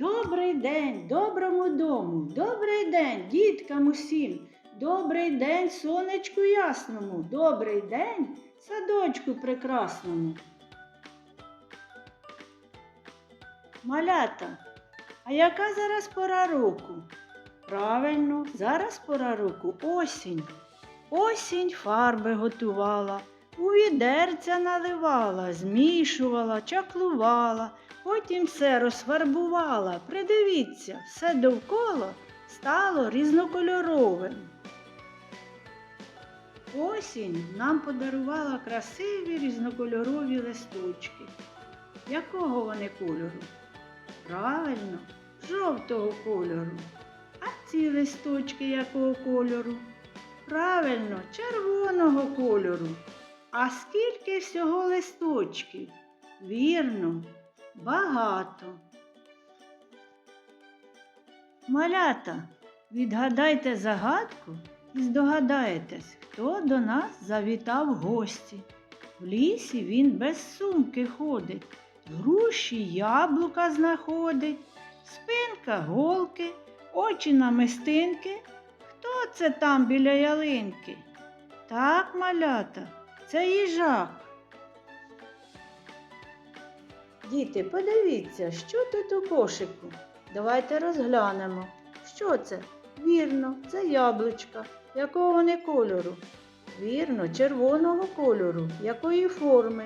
Добрий день, доброму дому, добрий день, діткам усім, добрий день, сонечку ясному, добрий день, садочку прекрасному. Малята, а яка зараз пора року? Правильно, зараз пора року осінь. Осінь фарби готувала, у відерця наливала, змішувала, чаклувала, потім все розфарбувала. Придивіться, все довкола стало різнокольоровим. Осінь нам подарувала красиві різнокольорові листочки. Якого вони кольору? Правильно, жовтого кольору. А ці листочки якого кольору? Правильно, червоного кольору. А скільки всього листочків? Вірно, багато. Малята, відгадайте загадку і здогадаєтесь, хто до нас завітав гості. В лісі він без сумки ходить, груші яблука знаходить, спинка голки, очі намистинки. Хто це там біля ялинки? Так, малята, це їжак. Діти, подивіться, що тут у кошику. Давайте розглянемо. Що це? Вірно, це яблучка. Якого вони кольору? Вірно, червоного кольору. Якої форми?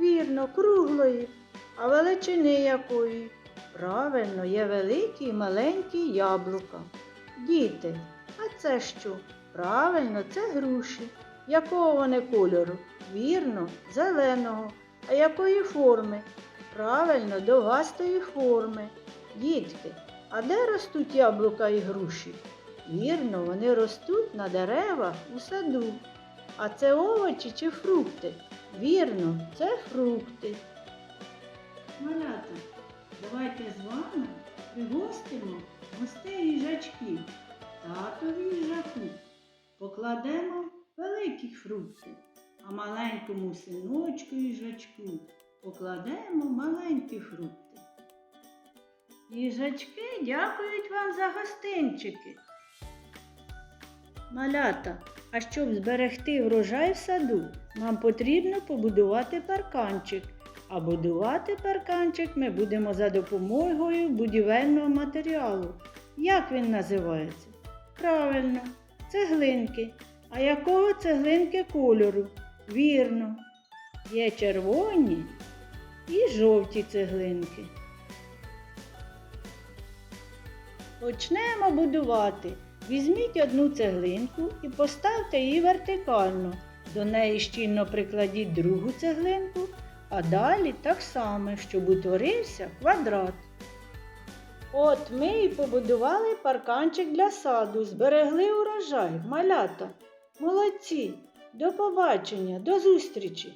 Вірно, круглої. А величини якої? Правильно, є великі і маленькі яблука. Діти, а це що? Правильно, це груші. Якого вони кольору? Вірно, зеленого. А якої форми? Правильно, до довгастої форми. Дітки, а де ростуть яблука і груші? Вірно, вони ростуть на деревах у саду. А це овочі чи фрукти? Вірно, це фрукти. Малята, давайте з вами пригостимо гостей їжачків. Татові їжаку покладемо великих фруктів, а маленькому синочку їжачку покладемо маленькі фрукти. Їжачки дякують вам за гостинчики. Малята, а щоб зберегти врожай в саду, нам потрібно побудувати парканчик. А будувати парканчик ми будемо за допомогою будівельного матеріалу. Як він називається? Правильно, цеглинки. А якого цеглинки кольору? Вірно, є червоні і жовті цеглинки. Почнемо будувати. Візьміть одну цеглинку і поставте її вертикально. До неї щільно прикладіть другу цеглинку, а далі так само, щоб утворився квадрат. От ми і побудували парканчик для саду, зберегли урожай, малята. Молодці! До побачення, до зустрічі!